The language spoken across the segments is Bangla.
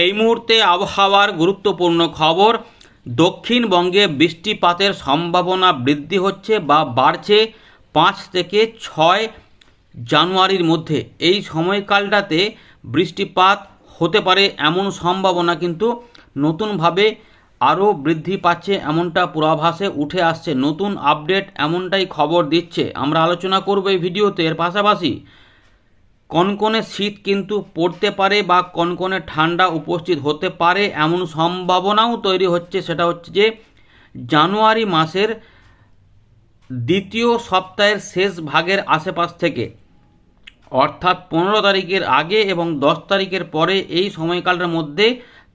এই মুহূর্তে আবহাওয়ার গুরুত্বপূর্ণ খবর, দক্ষিণবঙ্গে বৃষ্টিপাতের সম্ভাবনা বৃদ্ধি হচ্ছে বা বাড়ছে পাঁচ থেকে ছয় জানুয়ারির মধ্যে। এই সময়কালটাতে বৃষ্টিপাত হতে পারে এমন সম্ভাবনা কিন্তু নতুনভাবে আরও বৃদ্ধি পাচ্ছে এমনটা পূর্বাভাসে উঠে আসছে। নতুন আপডেট এমনটাই খবর দিচ্ছে। আমরা আলোচনা করব এই ভিডিওতে। এর পাশাপাশি কনকনে শীত কিন্তু পড়তে পারে বা কনকনে ঠান্ডা উপস্থিত হতে পারে, এমন সম্ভাবনাও তৈরি হচ্ছে। সেটা হচ্ছে যে, জানুয়ারি মাসের দ্বিতীয় সপ্তাহের শেষ ভাগের আশেপাশ থেকে, অর্থাৎ পনেরো তারিখের আগে এবং দশ তারিখের পরে এই সময়কালের মধ্যে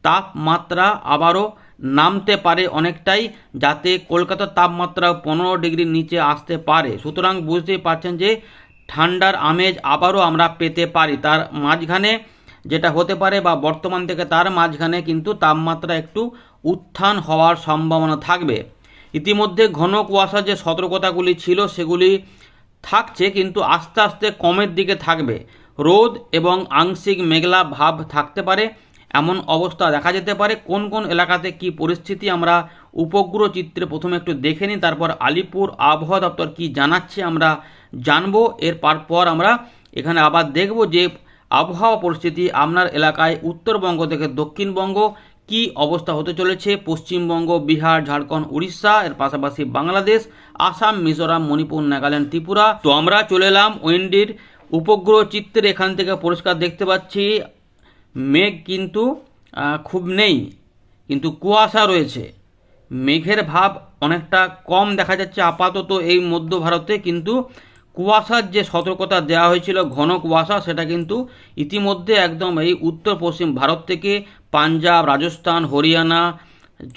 তাপমাত্রা আবারও নামতে পারে অনেকটাই, যাতে কলকাতার তাপমাত্রা পনেরো ডিগ্রির নিচে আসতে পারে। সুতরাং বুঝতেই পারছেন যে ঠান্ডার আমেজ আবারও আমরা পেতে পারি। তার মাঝখানে যেটা হতে পারে বা বর্তমান থেকে তার মাঝখানে কিন্তু তাপমাত্রা একটু উত্থান হওয়ার সম্ভাবনা থাকবে। ইতিমধ্যে ঘন কুয়াশার যে সতর্কতাগুলি ছিল সেগুলি থাকছে কিন্তু আস্তে আস্তে কমের দিকে থাকবে। রোদ এবং আংশিক মেঘলা ভাব থাকতে পারে। এমন অবস্থা দেখা যেতে পারে। কোন কোন এলাকাতে কি পরিস্থিতি আমরা উপগ্রহ চিত্রে প্রথমে একটু দেখে নিই, তারপর আলিপুর আবহাওয়া দপ্তর কি জানাচ্ছে আমরা জানব এর পার পর আমরা এখানে আবার দেখব যে আবহাওয়া পরিস্থিতি আপনার এলাকায় উত্তরবঙ্গ থেকে দক্ষিণবঙ্গ কি অবস্থা হতে চলেছে, পশ্চিমবঙ্গ, বিহার, ঝাড়খণ্ড, উড়িষ্যা, এর পাশাপাশি বাংলাদেশ, আসাম, মিজোরাম, মণিপুর, নাগাল্যান্ড, ত্রিপুরা। তো আমরা চলে এলাম ওয়েন্ডির উপগ্রহ চিত্রে এখান থেকে পরিষ্কার দেখতে পাচ্ছি। মেঘ কিন্তু খুব নেই, কিন্তু কুয়াশা রয়েছে। মেঘের ভাব অনেকটা কম দেখা যাচ্ছে আপাতত এই মধ্য ভারতে, কিন্তু কুয়াশার যে সতর্কতা দেওয়া হয়েছিল, ঘন কুয়াশা, সেটা কিন্তু ইতিমধ্যে একদম এই উত্তর পশ্চিম ভারত থেকে পাঞ্জাব, রাজস্থান, হরিয়ানা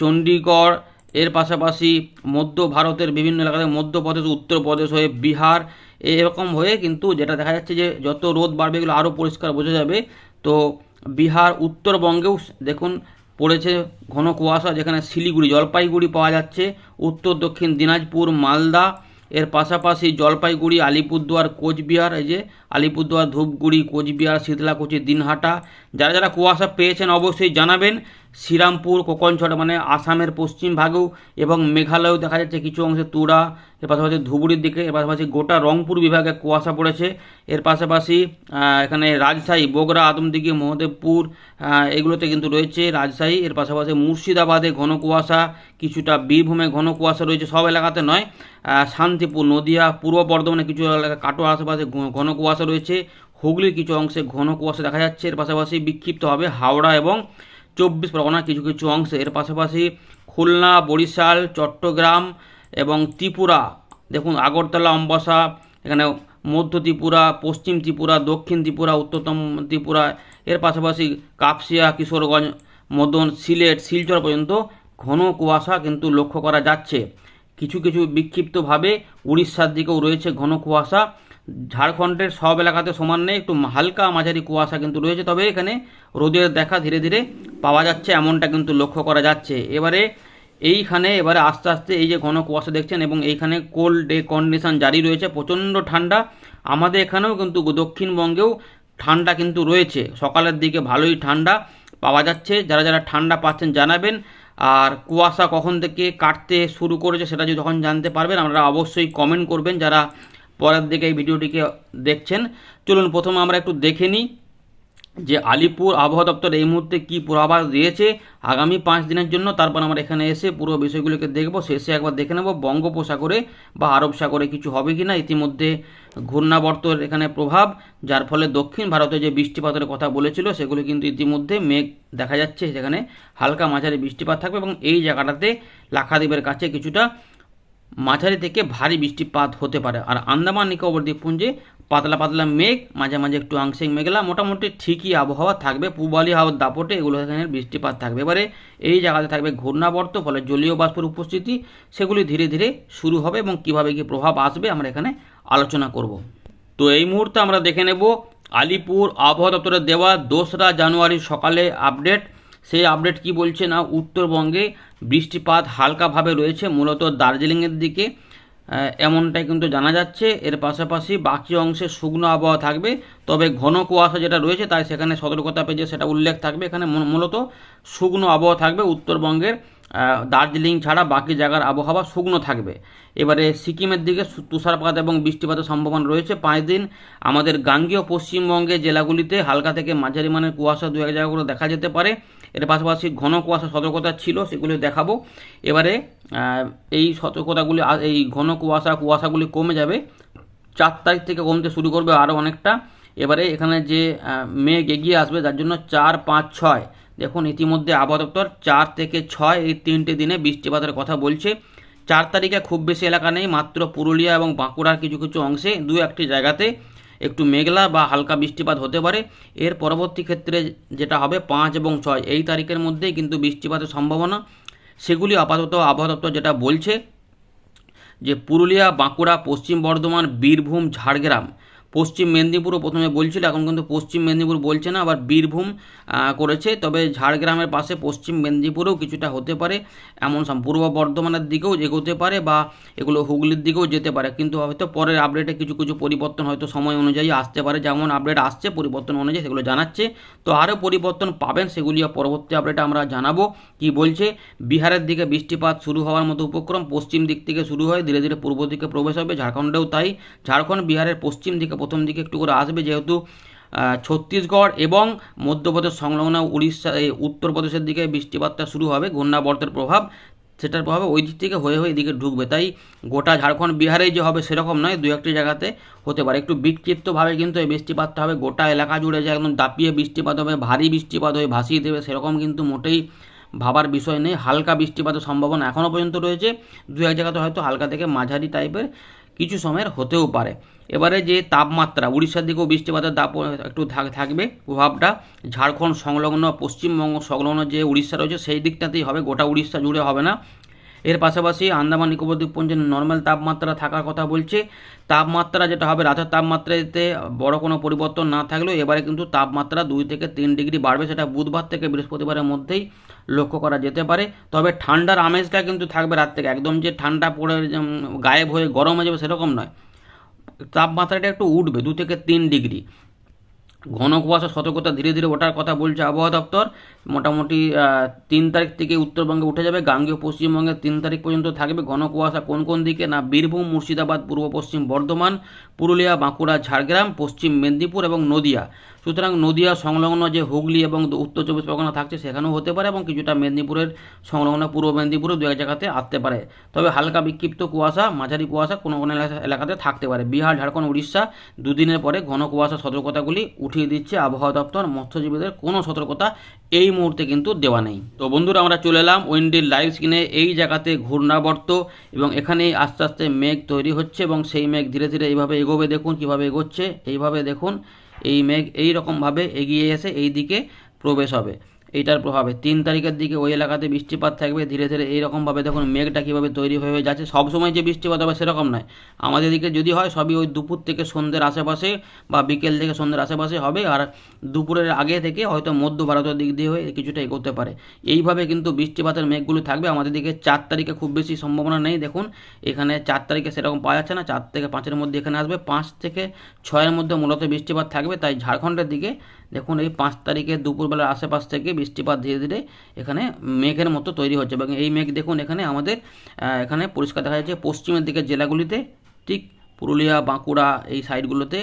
চণ্ডীগড় এর পাশাপাশি মধ্য ভারতের বিভিন্ন এলাকাতে মধ্যপ্রদেশ, উত্তরপ্রদেশ হয়ে বিহার, এরকম হয়ে কিন্তু যেটা দেখা যাচ্ছে যে যত রোদ বাড়বে এগুলো আরও পরিষ্কার বোঝা যাবে। তো বিহার উত্তরবঙ্গেও দেখুন পড়েছে ঘন কুয়াশা, যেখানে শিলিগুড়ি, জলপাইগুড়ি পাওয়া যাচ্ছে, উত্তর দক্ষিণ দিনাজপুর, মালদা এর পাশাপাশি জলপাইগুড়ি আলিপুরদুয়ার কোচবিহার এই যে আলিপুরদুয়ার, ধূপগুড়ি, কোচবিহার, শীতলাকুচি, দিনহাটা। যারা যারা কুয়াশা পেয়েছেন অবশ্যই জানাবেন। শ্রীরামপুর, কোকনছড় মানে আসামের পশ্চিম ভাগেও এবং মেঘালয়েও দেখা যাচ্ছে কিছু অংশে তুরা। এর পাশাপাশি ধুবুরির দিকে, এর পাশাপাশি গোটা রংপুর বিভাগে কুয়াশা পড়েছে। এর পাশাপাশি এখানে রাজশাহী, বগুড়া, আদমদিঘি, মহদেবপুর এগুলোতে কিন্তু রয়েছে রাজশাহী। এর পাশাপাশি মুর্শিদাবাদে ঘন কুয়াশা, কিছুটা বীরভূমে ঘন কুয়াশা রয়েছে সব এলাকাতে নয়। শান্তিপুর, নদিয়া, পূর্ব বর্ধমানে কিছু এলাকা কাটোয়া আশেপাশে ঘন কুয়াশা রয়েছে হুগলির কিছু অংশে ঘন কুয়াশা দেখা যাচ্ছে। এর পাশাপাশি বিক্ষিপ্তভাবে হাওড়া এবং চব্বিশ পরগনা কিছু কিছু অংশে। এর পাশাপাশি খুলনা, বরিশাল, চট্টগ্রাম এবং ত্রিপুরা। দেখুন, আগরতলা, অম্বাসা, এখানে মধ্য ত্রিপুরা, পশ্চিম ত্রিপুরা, দক্ষিণ ত্রিপুরা, উত্তরতম ত্রিপুরা, এর পাশাপাশি কাপসিয়া, কিশোরগঞ্জ, মদন, সিলেট, শিলচর পর্যন্ত ঘন কুয়াশা কিন্তু লক্ষ্য করা যাচ্ছে। কিছু কিছু বিক্ষিপ্তভাবে উড়িষ্যার দিকেও রয়েছে ঘন কুয়াশা। ঝাড়খণ্ডের সব এলাকাতে সমান নেই, একটু হালকা মাঝারি কুয়াশা কিন্তু রয়েছে, তবে এখানে রোদের দেখা ধীরে ধীরে পাওয়া যাচ্ছে, এমনটা কিন্তু লক্ষ্য করা যাচ্ছে। এবারে এইখানে এবারে আস্তে আস্তে এই যে ঘন কুয়াশা দেখছেন এবং এইখানে কোল্ড ডে কন্ডিশন জারি রয়েছে, প্রচণ্ড ঠান্ডা। আমাদের এখানেও কিন্তু দক্ষিণবঙ্গেও ঠান্ডা কিন্তু রয়েছে। সকালের দিকে ভালোই ঠান্ডা পাওয়া যাচ্ছে, যারা যারা ঠান্ডা পাচ্ছেন জানাবেন। আর কুয়াশা কখন থেকে কাটতে শুরু করেছে সেটা যদি যখন জানতে পারবেন, আপনারা অবশ্যই কমেন্ট করবেন। যারা পরের দিকে এই ভিডিওটিকে দেখছেন। চলুন, প্রথমে আমরা একটু দেখে নিই যে আলিপুর আবহাওয়া দপ্তর এই মুহূর্তে কি পূর্বাভাস দিয়েছে। আগামী পাঁচ দিনের জন্য তারপর আমরা এখানে এসে পুরো বিষয়গুলোকে দেখব। শেষে একবার দেখে নেব বঙ্গোপসাগরে বা আরব সাগরে কিছু হবে কি না ইতিমধ্যে ঘূর্ণাবর্তর এখানে প্রভাব, যার ফলে দক্ষিণ ভারতে যে বৃষ্টিপাতের কথা বলেছিল, সেগুলো কিন্তু ইতিমধ্যে মেঘ দেখা যাচ্ছে। সেখানে হালকা মাঝারি বৃষ্টিপাত থাকবে এবং এই জায়গাটাতে লাক্ষাদ্বীপের কাছে কিছুটা মাঝারি থেকে ভারী বৃষ্টিপাত হতে পারে। আর আন্দামান, নিকোবর দ্বীপপুঞ্জে পাতলা পাতলা মেঘ, মাঝে মাঝে একটু আংশিক মেঘলা, মোটামুটি ঠিকই আবহাওয়া থাকবে। পূবালি হাওয়ার দাপটে এগুলো এখানে বৃষ্টিপাত থাকবে। এবারে এই জায়গাতে থাকবে ঘূর্ণাবর্ত, ফলে জলীয় বাষ্পের উপস্থিতি, সেগুলি ধীরে ধীরে শুরু হবে এবং কীভাবে কি প্রভাব আসবে আমরা এখানে আলোচনা করব। তো এই মুহূর্তে আমরা দেখে নেব আলিপুর আবহাওয়া দপ্তরের দেওয়া দোসরা জানুয়ারি সকালে আপডেট। সেই আপডেট কি বলছে না উত্তরবঙ্গে বৃষ্টিপাত হালকাভাবে রয়েছে, মূলত দার্জিলিংয়ের দিকে। এমনটাই কিন্তু জানা যাচ্ছে। এর পাশাপাশি বাকি অংশে শুকনো আবহাওয়া থাকবে, তবে ঘন কুয়াশা যেটা রয়েছে তাই সেখানে সতর্কতা পেজে সেটা উল্লেখ থাকবে। এখানে মূলত শুকনো আবহাওয়া থাকবে উত্তরবঙ্গের। দার্জিলিং ছাড়া বাকি জায়গার আবহাওয়া শুকনো থাকবে। এবারে সিকিমের দিকে তুষারপাত এবং বৃষ্টিপাতের সম্ভাবনা রয়েছে। পাঁচ দিন আমাদের গাঙ্গীয় পশ্চিমবঙ্গের জেলাগুলিতে হালকা থেকে মাঝারি মানের কুয়াশা দু এক জায়গাগুলো দেখা যেতে পারে। এর পাশাপাশি ঘন কুয়াশা সতর্কতা ছিল, সেগুলি দেখাবো। এবারে এই সতর্কতাগুলি এই ঘন কুয়াশা, কুয়াশাগুলি কমে যাবে। চার তারিখ থেকে কমতে শুরু করবে আরও অনেকটা। এবারে এখানে যে মেঘ এগিয়ে আসবে, যার জন্য চার পাঁচ ছয় দেখুন, ইতিমধ্যে আবহাওয়া দপ্তর চার থেকে ছয় এই তিনটে দিনে বৃষ্টিপাতের কথা বলছে। চার তারিখে খুব বেশি এলাকা নেই, মাত্র পুরুলিয়া এবং বাঁকুড়ার কিছু কিছু অংশে দু একটি জায়গাতে একটু মেঘলা বা হালকা বৃষ্টিপাত হতে পারে। এর পরবর্তী ক্ষেত্রে যেটা হবে পাঁচ এবং ছয়। এই তারিখের মধ্যেই কিন্তু বৃষ্টিপাতের সম্ভাবনা। সেগুলি আপাতত আবহাওয়া দপ্তর যেটা বলছে যে পুরুলিয়া, বাঁকুড়া, পশ্চিম বর্ধমান, বীরভূম, ঝাড়গ্রাম পশ্চিম মেদিনীপুরও প্রথমে বলছিল, এখন কিন্তু পশ্চিম মেদিনীপুর বলছে না, আবার বীরভূম করেছে। তবে ঝাড়গ্রামের পাশে পশ্চিম মেদিনীপুরেও কিছুটা হতে পারে, এমন পূর্ব বর্ধমানের দিকেও এগোতে পারে বা এগুলো হুগলির দিকেও যেতে পারে। কিন্তু হয়তো পরের আপডেটে কিছু কিছু পরিবর্তন হয়তো সময় অনুযায়ী আসতে পারে। যেমন আপডেট আসছে, পরিবর্তন অনুযায়ী সেগুলো জানাচ্ছে। তো আরও পরিবর্তন পাবেন সেগুলি পরবর্তী আপডেটে আমরা জানাব। কি বলছে? বিহারের দিকে বৃষ্টিপাত শুরু হওয়ার মতো উপক্রম পশ্চিম দিক থেকে শুরু হয়, ধীরে ধীরে পূর্ব দিকে প্রবেশ হবে। ঝাড়খণ্ডেও তাই। ঝাড়খণ্ড বিহারের পশ্চিম দিকে প্রথম দিকে একটু করে আসবে যেহেতু ছত্তিশগড় এবং মধ্যপ্রদেশ সংলগ্ন উড়িষ্যা, এই উত্তরপ্রদেশের দিকে বৃষ্টিপাতটা শুরু হবে ঘূর্ণাবর্তের প্রভাব, সেটার প্রভাবে ওই দিক থেকে হয়ে হয়ে এদিকে ঢুকবে। তাই গোটা ঝাড়খণ্ড বিহারেই যে হবে সেরকম নয়, দু একটি জায়গাতে হতে পারে। একটু বিক্ষিপ্তভাবে কিন্তু এই বৃষ্টিপাতটা হবে, গোটা এলাকা জুড়ে যে একদম দাপিয়ে বৃষ্টিপাত হবে, ভারী বৃষ্টিপাত হয়ে ভাসিয়ে দেবে সেরকম কিন্তু মোটেই ভাবার বিষয় নেই। হালকা বৃষ্টিপাতের সম্ভাবনা এখনও পর্যন্ত রয়েছে। দু এক জায়গাতে হয়তো হালকা থেকে মাঝারি টাইপের কিছু সময়ের হতেও পারে। এবারে যে তাপমাত্রা, উড়িষ্যার দিকেও বৃষ্টিপাতের দাপ একটু থাক- থাকবে। প্রভাবটা ঝাড়খণ্ড সংলগ্ন, পশ্চিমবঙ্গ সংলগ্ন যে উড়িষ্যা রয়েছে, সেই দিকটাতেই হবে। গোটা উড়িষ্যা জুড়ে হবে না। এর পাশাপাশি আন্দামান, নিকোবর দ্বীপপুঞ্জে নর্মাল তাপমাত্রা থাকার কথা বলছে। তাপমাত্রা যেটা হবে, রাতের তাপমাত্রাতে বড় কোনো পরিবর্তন না থাকলেও এবারে কিন্তু তাপমাত্রা দুই থেকে তিন ডিগ্রি বাড়বে, সেটা বুধবার থেকে বৃহস্পতিবারের মধ্যেই লক্ষ্য করা যেতে পারে। তবে ঠান্ডার আমেজটা কিন্তু থাকবে রাত থেকে। একদম যে ঠান্ডা পড়ে গায়েব হয়ে গরম হয়ে যাবে সেরকম নয়। তাপমাত্রাটা একটু উঠবে, দু থেকে তিন ডিগ্রি। ঘন কুয়াশা, সতর্কতা ধীরে ধীরে ওঠার কথা বলছে আবহাওয়া দপ্তর। মোটামুটি তিন তারিখ থেকে উত্তরবঙ্গে উঠে যাবে। গাঙ্গেয় পশ্চিমবঙ্গে তিন তারিখ পর্যন্ত থাকবে ঘন কুয়াশা কোন কোন দিকে? না, বীরভূম, মুর্শিদাবাদ, পূর্ব পশ্চিম বর্ধমান, পুরুলিয়া, বাঁকুড়া, ঝাড়গ্রাম, পশ্চিম মেদিনীপুর এবং নদিয়া। সুতরাং নদিয়া সংলগ্ন যে হুগলি এবং উত্তর চব্বিশ পরগনা থাকছে, সেখানেও হতে পারে এবং কিছুটা মেদিনীপুরের সংলগ্ন পূর্ব মেদিনীপুরেও দু এক জায়গাতে আসতে পারে। তবে হালকা বিক্ষিপ্ত কুয়াশা, মাঝারি কুয়াশা কোনো কোনো এলাকা- এলাকাতে থাকতে পারে। বিহার, ঝাড়খণ্ড, উড়িষ্যা দুদিনের পরে ঘন কুয়াশা সতর্কতাগুলি উঠিয়ে দিচ্ছে আবহাওয়া দপ্তর। মৎস্যজীবীদের কোনো সতর্কতা এই মুহূর্তে কিন্তু দেওয়া নেই। তো বন্ধুরা, আমরা চলে এলাম উইন্ডির লাইভ স্ক্রিনে। এই জায়গাতে ঘূর্ণাবর্ত এবং এখানেই আস্তে আস্তে মেঘ তৈরি হচ্ছে এবং সেই মেঘ ধীরে ধীরে এইভাবে এগোবে। দেখুন কীভাবে এগোচ্ছে। এইভাবে দেখুন এই মেঘ এই রকমভাবে এগিয়ে এসে এই দিকে প্রবেশ হবে। এইটার প্রভাবে। তিন তারিখের দিকে ওই এলাকাতে বৃষ্টিপাত থাকবে। ধীরে ধীরে এইরকমভাবে দেখুন মেঘটা কীভাবে তৈরি হয়ে যাচ্ছে। সবসময় যে বৃষ্টিপাত হবে সেরকম নয়। আমাদের দিকে যদি হয়, সবই ওই দুপুর থেকে সন্ধ্যের আশেপাশে বা বিকেল থেকে সন্ধ্যের আশেপাশে হবে। আর দুপুরের আগে থেকে হয়তো মধ্য ভারতের দিক দিয়ে হয়ে কিছুটা এগোতে পারে। এইভাবে কিন্তু বৃষ্টিপাতের মেঘগুলো থাকবে। আমাদের দিকে চার তারিখে খুব বেশি সম্ভাবনা নেই। দেখুন, এখানে চার তারিখে সেরকম পাওয়া যাচ্ছে না। চার থেকে পাঁচের মধ্যে এখানে আসবে। পাঁচ থেকে ছয়ের মধ্যে মূলত বৃষ্টিপাত থাকবে। তাই ঝাড়খণ্ডের দিকে দেখুন, এই পাঁচ তারিখে দুপুরবেলার আশেপাশ থেকে বৃষ্টিপাত ধীরে ধীরে এখানে মেঘের মতো তৈরি হচ্ছে। এবং এই মেঘ দেখুন, এখানে আমাদের এখানে পরিষ্কার দেখা যাচ্ছে পশ্চিমের দিকে জেলাগুলিতে ঠিক পুরুলিয়া, বাঁকুড়া এই সাইডগুলোতে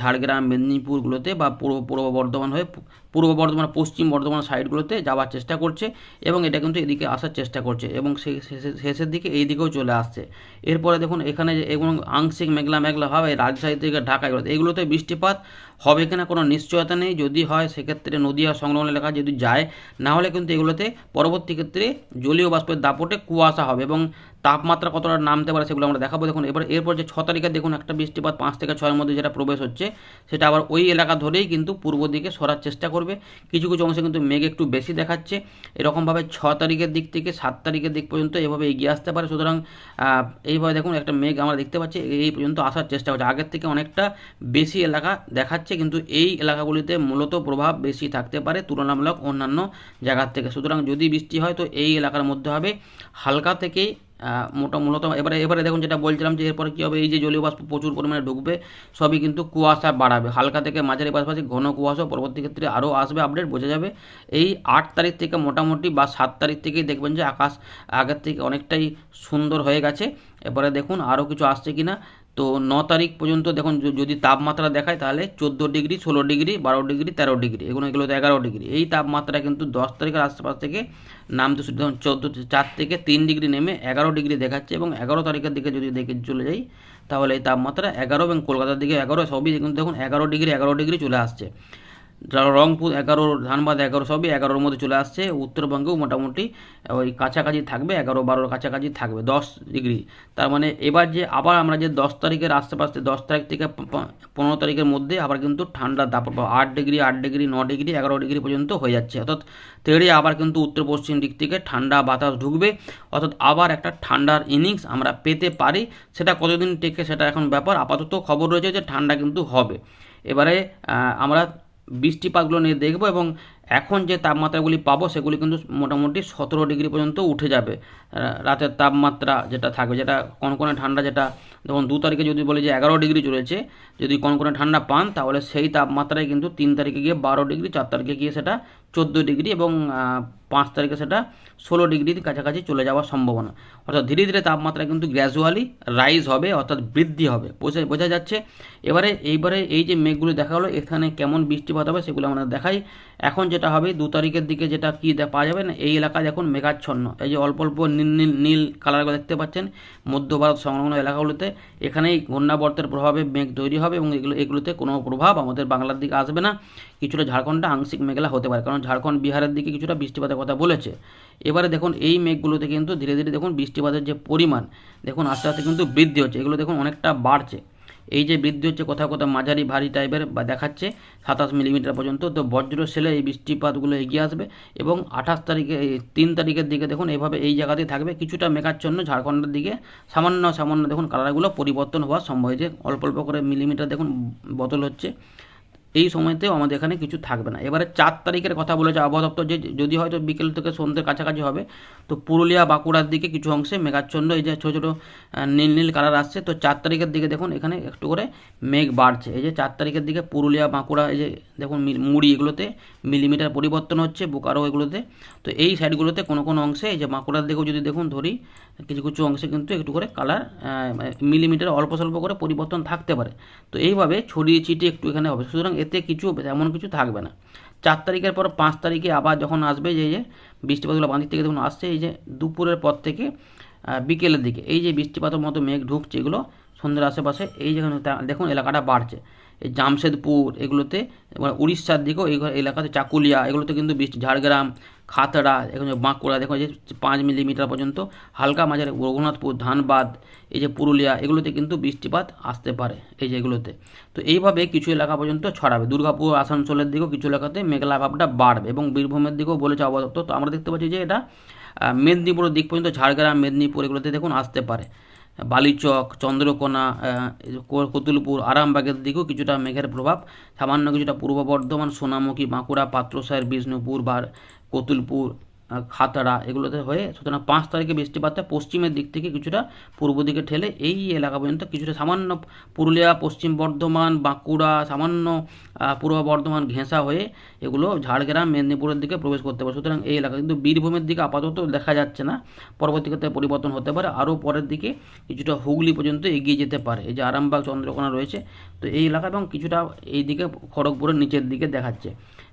ঝাড়গ্রাম, মেদিনীপুরগুলোতে বা পূর্ব পূর্ব বর্ধমান হয়ে পূর্ব বর্ধমান, পশ্চিম বর্ধমান সাইডগুলোতে যাওয়ার চেষ্টা করছে এবং এটা কিন্তু এদিকে আসার চেষ্টা করছে এবং শেষের দিকে এই দিকেও চলে আসছে। এরপরে দেখুন এখানে যে এবং আংশিক মেঘলা মেঘলা এই রাজশাহী থেকে ঢাকা এগুলোতে এগুলোতে বৃষ্টিপাত হবে কিনা কোনো নিশ্চয়তা নেই। যদি হয় সেক্ষেত্রে নদীয়া সংলগ্ন এলাকা যদি যায়, না হলে কিন্তু এগুলোতে পরবর্তী ক্ষেত্রে জলীয় বাষ্পের দাপটে কুয়াশা হবে এবং তাপমাত্রা কতটা নামতে পারে সেগুলো আমরা দেখাবো। দেখুন, এবার এরপর যে ছ তারিখে দেখুন, একটা বৃষ্টিপাত পাঁচ থেকে ছয়ের মধ্যে যেটা প্রবেশ হচ্ছে, সেটা আবার ওই এলাকা ধরেই কিন্তু পূর্ব দিকে সরার চেষ্টা করবে। কিছু কিছু অংশে কিন্তু মেঘ একটু বেশি দেখাচ্ছে। এরকমভাবে ছ তারিখের দিক থেকে সাত তারিখের দিক পর্যন্ত এভাবে এগিয়ে আসতে পারে। সুতরাং এইভাবে দেখুন, একটা মেঘ আমরা দেখতে পাচ্ছি এই পর্যন্ত আসার চেষ্টা করছে। আগের থেকে অনেকটা বেশি এলাকা দেখাচ্ছে, কিন্তু এই এলাকাগুলিতে মূলত প্রভাব বেশি থাকতে পারে তুলনামূলক অন্যান্য জায়গার থেকে। সুতরাং যদি বৃষ্টি হয়, তো এই এলাকার মধ্যে হবে হালকা থেকেই মোটা, মূলত এবারে এবারে দেখুন যেটা বলছিলাম যে এরপরে কী হবে, এই যে জলীয় বাষ্প প্রচুর পরিমাণে ঢুকবে, সবই কিন্তু কুয়াশা বাড়াবে। হালকা থেকে মাঝারি পাশাপাশি ঘন কুয়াশা পরবর্তী ক্ষেত্রে আরও আসবে আপডেট বোঝা যাবে। এই আট তারিখ থেকে মোটামুটি বা সাত তারিখ থেকেই দেখবেন যে আকাশ আগের থেকে অনেকটাই সুন্দর হয়ে গেছে। এবারে দেখুন আরও কিছু আসছে কি না তো ন তারিখ পর্যন্ত দেখুন যদি তাপমাত্রা দেখায় তাহলে চোদ্দ ডিগ্রি, ষোলো ডিগ্রি, বারো ডিগ্রি, তেরো ডিগ্রি, এগুলো এগুলো তো এগারো ডিগ্রি। এই তাপমাত্রা কিন্তু দশ তারিখের আশপাশ থেকে নামতে শুরু, দেখুন, চোদ্দ চার থেকে তিন ডিগ্রি নেমে এগারো ডিগ্রি দেখাচ্ছে এবং এগারো তারিখের দিকে যদি দেখে চলে যাই, তাহলে এই তাপমাত্রা এগারো এবং কলকাতার দিকে এগারো, সবই কিন্তু দেখুন, এগারো ডিগ্রি এগারো ডিগ্রি চলে আসছে। রংপুর এগারো, ধানবাদ এগারো সবই এগারোর মধ্যে চলে আসছে। উত্তরবঙ্গেও মোটামুটি ওই কাছাকাছি থাকবে, এগারো বারোর কাছাকাছি থাকবে, দশ ডিগ্রি। তার মানে এবার যে আবার আমরা যে দশ তারিখের আশেপাশে, দশ তারিখ থেকে পনেরো তারিখের মধ্যে আবার কিন্তু ঠান্ডা পাবো। আট ডিগ্রি আট ডিগ্রি, ন ডিগ্রি, এগারো ডিগ্রি পর্যন্ত হয়ে যাচ্ছে। অর্থাৎ তেড়ে আবার কিন্তু উত্তর পশ্চিম দিক থেকে ঠান্ডা বাতাস ঢুকবে। অর্থাৎ আবার একটা ঠান্ডার ইনিংস আমরা পেতে পারি। সেটা কতদিন টেকে সেটা এখন ব্যাপার। আপাতত খবর রয়েছে যে ঠান্ডা কিন্তু হবে। এবারে আমরা বৃষ্টিপাতগুলো নিয়ে দেখব এবং এখন যে তাপমাত্রাগুলি পাবো, সেগুলি কিন্তু মোটামুটি সতেরো ডিগ্রি পর্যন্ত উঠে যাবে। রাতের তাপমাত্রা যেটা থাকবে, যেটা কনকনে ঠান্ডা যেটা দেখুন দু তারিখে যদি বলি যে এগারো ডিগ্রি চলেছে, যদি কনকনে ঠান্ডা পান, তাহলে সেই তাপমাত্রায় কিন্তু তিন তারিখে গিয়ে বারো ডিগ্রি, চার তারিখে গিয়ে সেটা চোদ্দ ডিগ্রি এবং পাঁচ তারিখে সেটা ষোলো ডিগ্রির কাছাকাছি চলে যাওয়ার সম্ভাবনা। অর্থাৎ ধীরে ধীরে তাপমাত্রা কিন্তু গ্র্যাজুয়ালি রাইজ হবে, অর্থাৎ বৃদ্ধি হবে। বোঝা বোঝা যাচ্ছে? এবারে, এইবারে এই যে মেঘগুলো দেখা হলো এখানে কেমন বৃষ্টিপাত হবে সেগুলো আমরা দেখাই। এখন যেটা হবে, দু তারিখের দিকে যেটা কী পাওয়া যাবে না, এই এলাকায় এখন মেঘাচ্ছন্ন। এই যে অল্প অল্প নীল নীল নীল কালারগুলো দেখতে পাচ্ছেন, মধ্য ভারত সংলগ্ন এলাকাগুলোতে। এখানেই ঘূর্ণাবর্তের প্রভাবে মেঘ তৈরি হবে এবং এগুলো এগুলোতে কোনো প্রভাব আমাদের বাংলার দিকে আসবে না। কিছুটা ঝাড়খণ্ডে আংশিক মেঘলা হতে পারে, কারণ ঝাড়খণ্ড বিহারের দিকে কিছুটা বৃষ্টিপাতের কথা বলেছে। এবারে দেখুন, এই মেঘগুলোতে কিন্তু ধীরে ধীরে দেখুন বৃষ্টিপাতের যে পরিমাণ, দেখুন আস্তে আস্তে কিন্তু বৃদ্ধি হচ্ছে। এগুলো দেখুন অনেকটা বাড়ছে। এই যে বৃদ্ধি হচ্ছে কোথাও কোথাও মাঝারি ভারী টাইপের বা দেখাচ্ছে সাতাশ মিলিমিটার পর্যন্ত, তো বজ্র সেলে এই বৃষ্টিপাতগুলো এগিয়ে আসবে এবং আঠাশ তারিখে তিন তারিখের দিকে দেখুন এইভাবে এই জায়গাতেই থাকবে। কিছুটা মেঘাচ্ছন্ন ঝাড়খণ্ডের দিকে, সামান্য সামান্য দেখুন কালারগুলো পরিবর্তন হওয়ার সম্ভব হয়েছে অল্প অল্প করে মিলিমিটার দেখুন বদল হচ্ছে। এই সময়তেও আমাদের এখানে কিছু থাকবে না। এবারে চার তারিখের কথা বলেছে আবহাওয়া দপ্তর যে যদি হয়তো বিকেল থেকে সন্ধ্যের কাছাকাছি হবে, তো পুরুলিয়া, বাঁকুড়ার দিকে কিছু অংশে মেঘাচ্ছন্ন, এই যে ছোটো ছোটো নীল নীল কালার আসছে, তো চার তারিখের দিকে দেখুন এখানে একটু করে মেঘ বাড়ছে। এই যে চার তারিখের দিকে পুরুলিয়া, বাঁকুড়া, এই যে দেখুন মুড়ি এগুলোতে মিলিমিটার পরিবর্তন হচ্ছে, বোকারো এগুলোতে। তো এই সাইডগুলোতে কোনো কোনো অংশে এই যে বাঁকুড়ার দিকেও যদি দেখুন ধরি, কিছু কিছু অংশে কিন্তু একটু করে কালার মিলিমিটার অল্প স্বল্প করে পরিবর্তন থাকতে পারে। তো এইভাবে ছড়িয়ে ছিটিয়ে একটু এখানে হবে। সুতরাং এতে কিছু এমন কিছু থাকবে না। চার তারিখের পর পাঁচ তারিখে আবার যখন আসবে যে যে বৃষ্টিপাতগুলো বাঁ দিক থেকে যখন আসছে, এই যে দুপুরের পর থেকে বিকেলের দিকে। এই যে বৃষ্টিপাতের মতো মেঘ ঢুকছে এগুলো সন্ধ্যের আশেপাশে, এই যেখানে দেখুন এলাকাটা বাড়ছে। জামশেদপুর, এগুলোতে উড়িষ্যার দিকেও এই এলাকাতে চাকুলিয়া, এগুলোতে কিন্তু বৃষ্টি ঝাড়গ্রাম, খাতড়া, এখানে বাঁকুড়া এই যে পাঁচ মিলিমিটার পর্যন্ত, হালকা মাঝারি রঘুনাথপুর, ধানবাদ, এই যে পুরুলিয়া, এগুলোতে কিন্তু বৃষ্টিপাত আসতে পারে, এই যে এগুলোতে। তো এইভাবে কিছু এলাকা পর্যন্ত ছড়াবে। দুর্গাপুর, আসানসোলের দিকেও কিছু এলাকাতে মেঘলা ভাবটা বাড়বে এবং বীরভূমের দিকেও বলেছে আবহাওয়া তো আমরা দেখতে পাচ্ছি যে এটা মেদিনীপুরের দিক পর্যন্ত, ঝাড়গ্রাম, মেদিনীপুর এগুলোতে দেখুন আসতে পারে। বালিচক, চন্দ্রকোনা কতুলপুর, আরামবাগের দিকেও কিছুটা মেঘের প্রভাব। সামান্য কিছুটা পূর্ব বর্ধমান, সোনামুখী, বাঁকুড়া পাত্রসায়ের বিষ্ণুপুর বা কতুলপুর খাতড়া এগুলোতে হয়ে, সুতরাং পাঁচ তারিখে বৃষ্টিপাতটা পশ্চিমের দিক থেকে কিছুটা পূর্ব দিকে ঠেলে এই এলাকা পর্যন্ত কিছুটা সামান্য পুরুলিয়া, পশ্চিম বর্ধমান, বাঁকুড়া, সামান্য পূর্ব বর্ধমান ঘেঁষা হয়ে এগুলো ঝাড়গ্রাম, মেদিনীপুরের দিকে প্রবেশ করতে পারে। সুতরাং এই এলাকা কিন্তু বীরভূমের দিকে আপাতত দেখা যাচ্ছে না। পরবর্তী পরিবর্তন হতে পারে। আরও পরের দিকে কিছুটা হুগলি পর্যন্ত এগিয়ে যেতে পারে। এই যে আরামবাগ, চন্দ্রকোনা রয়েছে, তো এই এলাকা এবং কিছুটা এই দিকে খড়গপুরের নিচের দিকে দেখাচ্ছে।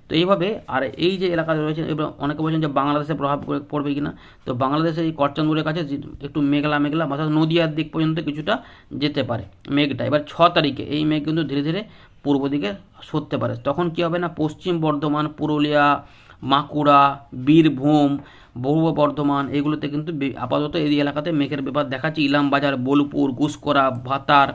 তো এইভাবে আর এই যে এলাকা রয়েছে, এবার অনেকে বলছেন যে বাংলাদেশে প্রভাব পড়ে- পড়বে কিনা। তো বাংলাদেশে এই করচান্দুরের কাছে একটু মেঘলা মেঘলা, অর্থাৎ নদিয়ার দিক পর্যন্ত কিছুটা যেতে পারে মেঘটা। এবার ছ তারিখে এই মেঘ কিন্তু ধীরে ধীরে পূর্ব দিকে সরতে পারে। তখন কী হবে না, পশ্চিম বর্ধমান, পুরুলিয়া বাঁকুড়া বীরভূম, পূর্ব বর্ধমান, এগুলোতে কিন্তু আপাতত এই এলাকাতে মেঘের ব্যাপার দেখাচ্ছে। ইলামবাজার, বোলপুর গুসকরা ভাতার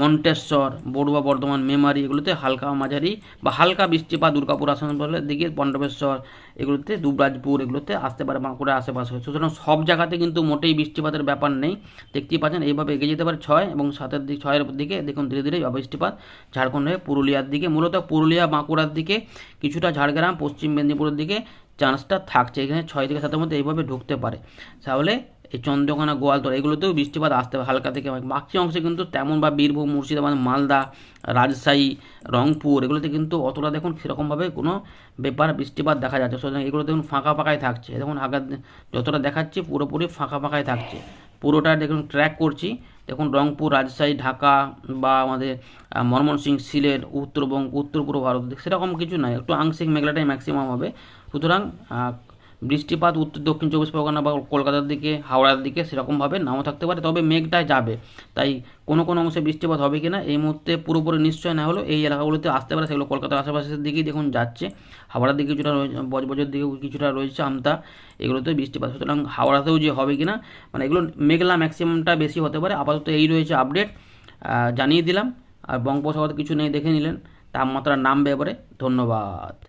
মন্টেশ্বর, বড়ুয়া বর্ধমান, মেমারি, এগুলোতে হালকা মাঝারি বা হালকা বৃষ্টিপাত, দুর্গাপুর আসানসোলের দিকে পণ্ডবেশ্বর, এগুলোতে দুবরাজপুর, এগুলোতে আসতে পারে বাঁকুড়া আশেপাশে সুতরাং সব জায়গাতে কিন্তু মোটেই বৃষ্টিপাতের ব্যাপার নেই। দেখতেই পাচ্ছেন, এইভাবে এগিয়ে যেতে পারে ছয় এবং সাতের দিক, ছয়ের দিকে দেখুন ধীরে ধীরে বৃষ্টিপাত ঝাড়খণ্ড হয়ে পুরুলিয়ার দিকে। মূলত পুরুলিয়া, বাঁকুড়ার দিকে কিছুটা ঝাড়গ্রাম, পশ্চিম মেদিনীপুরের দিকে চান্সটা থাকছে। এখানে ছয় থেকে সাতের মধ্যে এইভাবে ঢুকতে পারে। তাহলে এই চন্দ্রকোনা গোয়ালতোড় এগুলোতেও বৃষ্টিপাত আসতে পারে। হালকা থেকে বাকি অংশে কিন্তু তেমন বা বীরভূম, মুর্শিদাবাদ, মালদা, রাজশাহী, রংপুর, এগুলোতে কিন্তু অতটা দেখুন সেরকমভাবে কোনো ব্যাপার বৃষ্টিপাত দেখা যাচ্ছে সুতরাং এগুলো দেখুন ফাঁকা ফাঁকাই থাকছে। দেখুন আগার যতটা দেখাচ্ছে পুরোপুরি ফাঁকা ফাঁকাই থাকছে। পুরোটা দেখুন ট্র্যাক করছি। দেখুন রংপুর, রাজশাহী, ঢাকা বা আমাদের ময়মনসিংহ সিলেট, উত্তরবঙ্গ, উত্তর পূর্ব ভারত, সেরকম কিছু নয় একটু আংশিক মেঘলাটাই ম্যাক্সিমাম হবে। সুতরাং বৃষ্টিপাত, উত্তর দক্ষিণ চব্বিশ পরগনা বা কলকাতার দিকে, হাওড়ার দিকে সেরকমভাবে নাও থাকতে পারে, তবে মেঘটা যাবে। তাই কোনো কোনো অংশে বৃষ্টিপাত হবে কি না এই মুহূর্তে পুরোপুরি নিশ্চয় না হলেও এই এলাকাগুলোতে আসতে পারে, সেগুলো কলকাতার আশেপাশের দিকেই দেখুন যাচ্ছে। হাওড়ার দিকে কিছুটা রয়েছে বজবজের দিকেও কিছুটা রয়েছে আমতা এগুলোতে বৃষ্টিপাত। সুতরাং হাওড়াতেও যে হবে কি না মানে এগুলো মেঘলা ম্যাক্সিমামটা বেশি হতে পারে। আপাতত এই রয়েছে আপডেট জানিয়ে দিলাম। আর বঙ্গোপসাগরে কিছু নেই দেখে নিলেন, তাপমাত্রা নামবে এবারে। ধন্যবাদ।